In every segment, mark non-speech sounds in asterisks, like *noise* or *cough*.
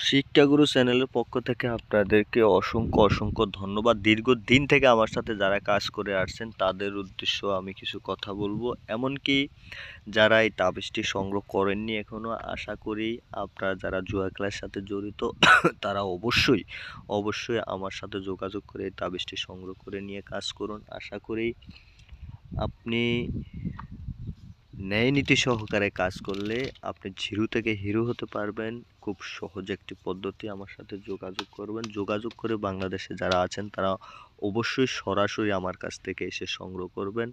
শিক্ষাগুরু চ্যানেলের পক্ষ থেকে আপনাদেরকে অসংখ্য অসংখ্য ধন্যবাদ। দীর্ঘদিন থেকে আমার সাথে যারা কাজ করে আসছেন, তাদের উদ্দেশ্য আমি কিছু কথা বলব। এমনকি যারা এই তাবিজটি সংগ্রহ করেননি এখনও আশা করি আপনারা যারা জুয়া খেলার সাথে জড়িত, *coughs* তারা অবশ্যই অবশ্যই আমার সাথে যোগাযোগ করে এই তাবিজটি সংগ্রহ করে নিয়ে কাজ করুন। আশা করি আপনি ন্যায় নীতি সহকারে কাজ করলে আপনি জিরো থেকে হিরো হতে পারবেন। খুব সহজ একটি পদ্ধতি আমার সাথে যোগাযোগ করবেন। যোগাযোগ করে বাংলাদেশে যারা আছেন, তারা অবশ্যই সরাসরি আমার কাছ থেকে এসে সংগ্রহ করবেন।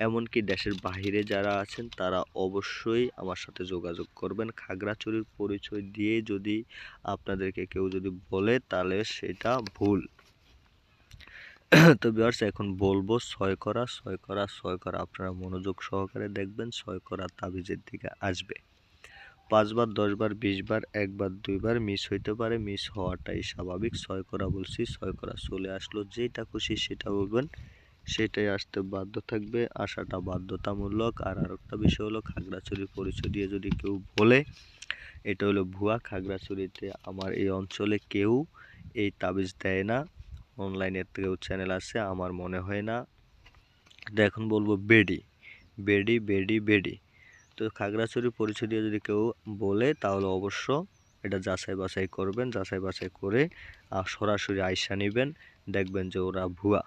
এমনকি দেশের বাইরে যারা আছেন, তারা অবশ্যই আমার সাথে যোগাযোগ করবেন। খাগড়াছড়ির পরিচয় দিয়ে যদি আপনাদেরকে কেউ যদি বলে, তাহলে সেটা ভুল। তো বিয়ার্স এখন বলব ছয় করা ছয় করা ছয় করা। আপনারা মনোযোগ সহকারে দেখবেন ছয় করা তাবিজের দিকে আসবে। পাঁচবার, দশবার, বিশবার, একবার, দুইবার মিস হইতে পারে মিস হওয়াটাই স্বাভাবিক। ছয় করা বলছি ছয় করা চলে আসলো যেটা খুশি সেটা বলবেন, সেটাই আসতে বাধ্য থাকবে। আসাটা বাধ্যতামূলক। আর আরেকটা বিষয় হলো খাগড়াছড়ির পরিচয় দিয়ে যদি কেউ বলে, এটা হলো ভুয়া। খাগড়াছড়িতে আমার এই অঞ্চলে কেউ এই তাবিজ দেয় না। অনলাইনের থেকেও চ্যানেল আছে আমার মনে হয় না। এটা এখন বলব বেডি বেডি বেডি বেডি। তো খাগড়াছড়ি পরিচয় যদি কেউ বলে, তাহলে অবশ্য এটা যাচাই বাছাই করবেন, যাচাই বাছাই করে সরাসরি আয়সা নেবেন, দেখবেন যে ওরা ভুয়া।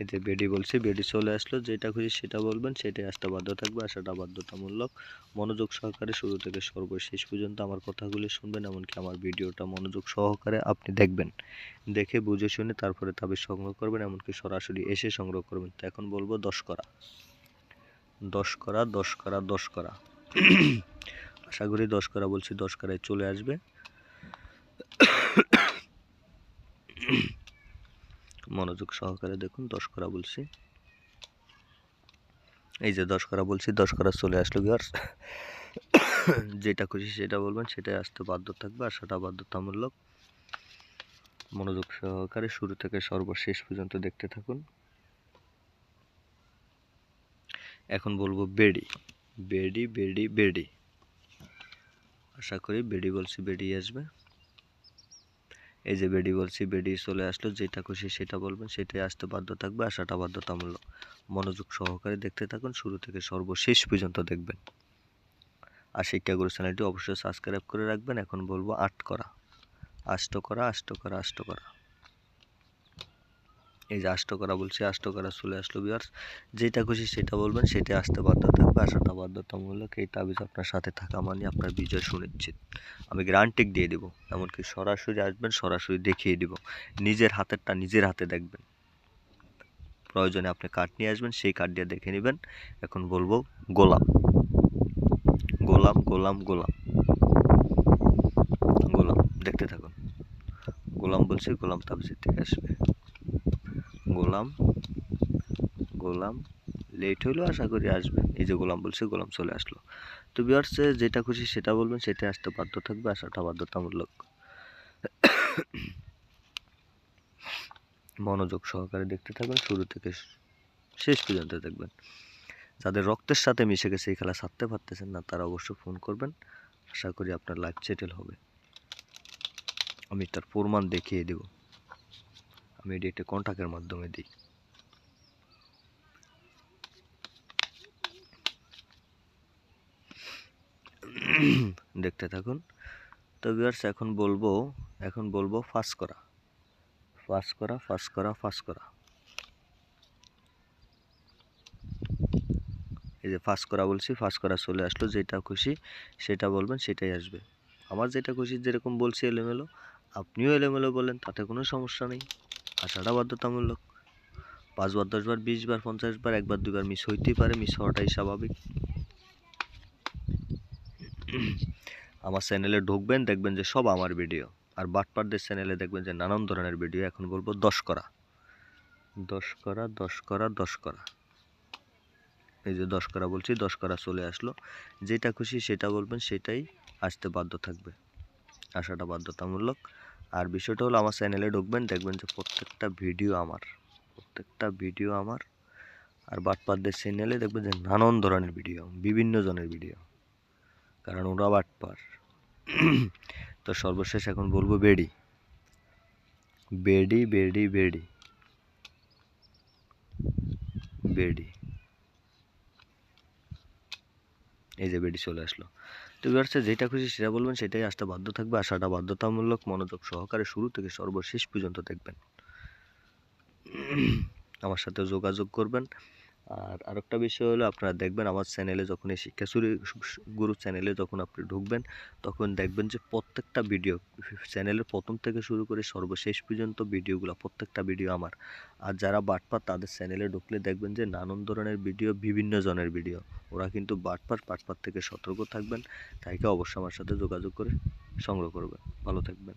এই যে বেডি বলছি, বেডি চলে আসলো, যেটা খুশি সেটা বলবেন, সেটাই আসতে বাধ্য থাকবে আসাটা বাধ্যতামূলক মনোযোগ সহকারে শুরু থেকে সর্বশেষ পর্যন্ত আমার কথাগুলি শুনবেন, এমনকি আমার ভিডিওটা মনোযোগ সহকারে আপনি দেখবেন। দেখে বুঝে শুনে তারপরে তাবিজ সংগ্রহ করবেন, এমনকি সরাসরি এসে সংগ্রহ করবেন। তো এখন বলব দশ করা। দশ করা দশ করা দশ করা। আশা করি দশ করা বলছি, দশ করায় চলে আসবে। মনোযোগ সহকারে দেখুন, দশ করা বলছি। এই যে দশ করা বলছি, দশ করা চলে আসলো ভিউয়ার্স যেটা খুশি সেটা বলবেন, সেটাই আসতে বাধ্য থাকবে, আর সেটা বাধ্যতামূলক। মনোযোগ সহকারে শুরু থেকে সর্বশেষ পর্যন্ত দেখতে থাকুন। এখন বলব বেডি। বেডি বেডি বেডি। আশা করি বেডি বলছি বেডি আসবে। এই যে বেডি বলছি, বেডি চলে আসলো যেটা খুশি সেটা বলবেন, সেটাই আসতে বাধ্য থাকবে, আসাটা বাধ্যতামূলক। মনোযোগ সহকারে দেখতে থাকুন, শুরু থেকে সর্বশেষ পর্যন্ত দেখবেন। আর শিক্ষা গুরু চ্যানেলটি অবশ্যই সাবস্ক্রাইব করে রাখবেন, এখন বলব আট করা। আষ্ট করা আষ্ট করা আষ্ট করা। এই যে আষ্ট করা বলছি, আষ্ট করা চলে আসলো বিয়ার্স যেটা খুশি সেটা বলবেন সেটা আসতে বাধ্য থাকবে। আসাটা বাধ্যতামূলক, এই তাবিজ আপনার সাথে থাকা মানে আপনার বিজয় সুনিশ্চিত। আমি গ্রান্টিক দিয়ে দেবো, এমনকি সরাসরি আসবেন, সরাসরি দেখিয়ে দিব। নিজের হাতেরটা নিজের হাতে দেখবেন। প্রয়োজনে আপনি কার্ড নিয়ে আসবেন, সেই কার্ড দিয়ে দেখে নেবেন। এখন বলব, গোলাম। গোলাম গোলাম গোলাম। গোলাম, দেখতে থাকুন। গোলাম বলছি, গোলাম তাবিজের থেকে আসবে। গোলাম গোলাম লেট হইলেও আশা করি আসবে। এই যে গোলাম বলছি, গোলাম চলে আসলো। তো বিয়ার্সে যেটা খুশি সেটা বলবেন সেটা আসতে বাধ্য থাকবে আসাটা বাধ্যতামূলক। মনোযোগ সহকারে দেখতে থাকবেন, শুরু থেকে শেষ পর্যন্ত দেখবেন। যাদের রক্তের সাথে মিশে গেছে, এই খেলা ছাড়তে পারতেছেন না, তারা অবশ্যই ফোন করবেন। আশা করি আপনার লাইফ সেটেল হবে। আমি তার প্রমাণ দেখিয়ে দেব। আমি এটি একটা কন্ট্যাক্টের মাধ্যমে দিই। দেখতে থাকুন। তো ভিউয়ার্স এখন বলব এখন বলব ফাঁস করা। ফাঁস করা ফাঁস করা ফাঁস করা। এই যে ফাঁস করা বলছি, ফাঁস করা চলে আসলো, যেটা খুশি সেটা বলবেন, সেটাই আসবে। আমার যেটা খুশি যেরকম বলছি এলোমেলো, আপনিও এলোমেলো বলেন, তাতে কোনো সমস্যা নেই। আসাটা বাধ্যতামূলক। পাঁচবার দশবার বিশবার পঞ্চাশ বার, একবার দুবার মিস হইতেই পারে মিস হওয়াটাই স্বাভাবিক। আমার চ্যানেলে ঢুকবেন, দেখবেন যে সব আমার ভিডিও আর বাটপারদের চ্যানেলে দেখবেন যে নানান ধরনের ভিডিও এখন বলব দশ করা। দশ করা দশ করা দশ করা। এই যে দশ করা বলছি, দশ করা চলে আসলো। যেটা খুশি সেটা বলবেন, সেটাই আসতে বাধ্য থাকবে। আসাটা বাধ্যতামূলক। আর বিষয়টা হলো আমার চ্যানেলে ঢুকবেন, দেখবেন যে প্রত্যেকটা ভিডিও আমার, প্রত্যেকটা ভিডিও আমার। আর বাটপারদের চ্যানেলে দেখবেন যে নানান ধরনের ভিডিও বিভিন্ন জনের ভিডিও কারণ ওরা বাটপার। তো সর্বশেষ এখন বলব বেডি। বেডি বেডি বেডি। বেডি। এই যে বেডি চলে আসলো। তো ব্যবসা যেটা খুশি সেটা বলবেন, সেটাই আসতে বাধ্য থাকবে। আসাটা বাধ্যতামূলক মনোযোগ সহকারে শুরু থেকে সর্বশেষ পর্যন্ত দেখবেন। আমার সাথে যোগাযোগ করবেন। আর আরেকটা বিষয় হলো আপনারা দেখবেন আমার চ্যানেলে যখন এই শিক্ষা শুরু, গুরু চ্যানেলে যখন আপনি ঢুকবেন, তখন দেখবেন যে প্রত্যেকটা ভিডিও চ্যানেলের প্রথম থেকে শুরু করে সর্বশেষ পর্যন্ত ভিডিওগুলো প্রত্যেকটা ভিডিও আমার। আর যারা বাটপার তাদের চ্যানেলে ঢুকলে দেখবেন যে নানান ধরনের ভিডিও বিভিন্ন জনের ভিডিও ওরা কিন্তু বাটপার বাটপার থেকে সতর্ক থাকবেন তাইকে অবশ্যই আমার সাথে যোগাযোগ করে সংগ্রহ করবেন। ভালো থাকবেন।